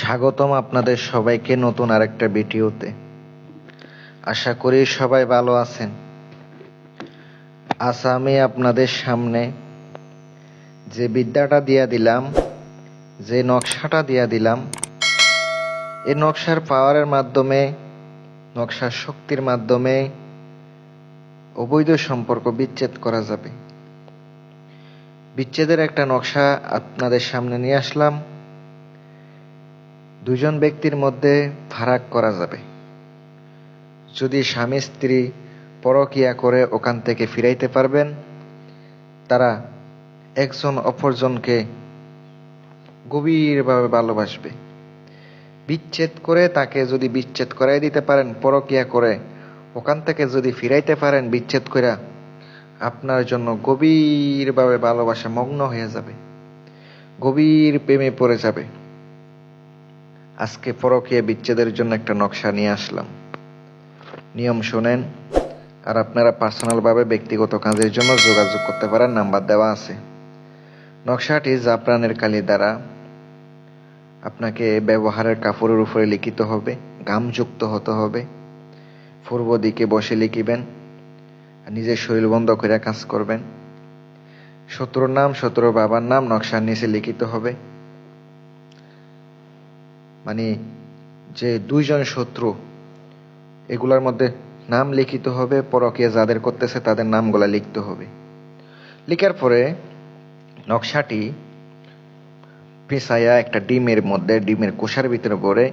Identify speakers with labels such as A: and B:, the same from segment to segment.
A: স্বাগতম আপনাদের সবাইকে নতুন আরেকটা ভিডিওতে। আশা করি সবাই ভালো আছেন। আজ আমি আপনাদের সামনে যে বিদ্যাটা দিয়া দিলাম, যে নকশাটা দিয়া দিলাম এই নকশার পাওয়ারের মাধ্যমে, নকশার শক্তির মাধ্যমে অবৈধ সম্পর্ক বিচ্ছেদ করা যাবে। বিচ্ছেদের একটা নকশা আপনাদের সামনে নিয়ে আসলাম। দুজন ব্যক্তির মধ্যে ফারাক করা যাবে। যদি স্বামী স্ত্রী পরকিয়া করে ওখান থেকে ফিরাইতে পারবেন, তারা একজন অপরজনকে গভীরভাবে ভালোবাসবে। বিচ্ছেদ করে তাকে যদি বিচ্ছেদ করাই দিতে পারেন, পরকিয়া করে ওখান থেকে যদি ফিরাইতে পারেন, বিচ্ছেদ কইরা আপনার জন্য গভীরভাবে ভালোবাসা মগ্ন হয়ে যাবে। গভীর প্রেমে পড়ে যাবে। আজকে পরকীয়া বিচ্ছেদের জন্য একটা নকশা নিয়ে আসলাম। নিয়ম শোনেন, আর আপনারা পার্সোনালভাবে ব্যক্তিগত কাজের জন্য যোগাযোগ করতে পারেন, নাম্বার দেওয়া আছে। নকশাটি জাফরানের কালি দ্বারা আপনাকে ব্যবহারের কাপড়ের উপরে লিখিত হবে, গামযুক্ত হতে হবে, পূর্ব দিকে বসে লিখিবেন নিজের শরীর বন্ধ করে কাজ করবেন। শত্রুর নাম, শত্রুর বাবার নাম নকশার নিচে লিখিত হবে। মানে যে দুইজন শত্রু, এগুলার মধ্যে নাম লিখিত হবে পরকীয়া যাদের করতেছে তাদের নামগুলা লিখতে হবে। লিখার পরে নকশাটি পিসাইয়া একটা ডিমের মধ্যে, ডিমের কোষার ভিতরে পরে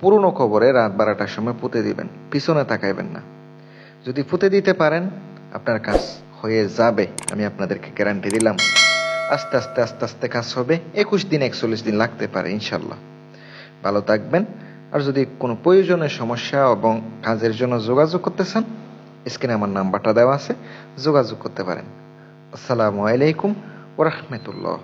A: পুরনো খবরে রাত বারোটার সময় পুঁতে দিবেন। পিছনে তাকাইবেন না। যদি পুঁতে দিতে পারেন, আপনার কাজ হয়ে যাবে। আমি আপনাদেরকে গ্যারান্টি দিলাম। আস্তে আস্তে আস্তে আস্তে কাজ হবে। একুশ দিন, একচল্লিশ দিন লাগতে পারে, ইনশাল্লাহ। ভালো থাকবেন। আর যদি কোনো প্রয়োজনের সমস্যা এবং কাজের জন্য যোগাযোগ করতে চান, স্ক্রিনে আমার নাম্বারটা দেওয়া আছে, যোগাযোগ করতে পারেন। আসসালামু আলাইকুম ওরহমতুল্লাহ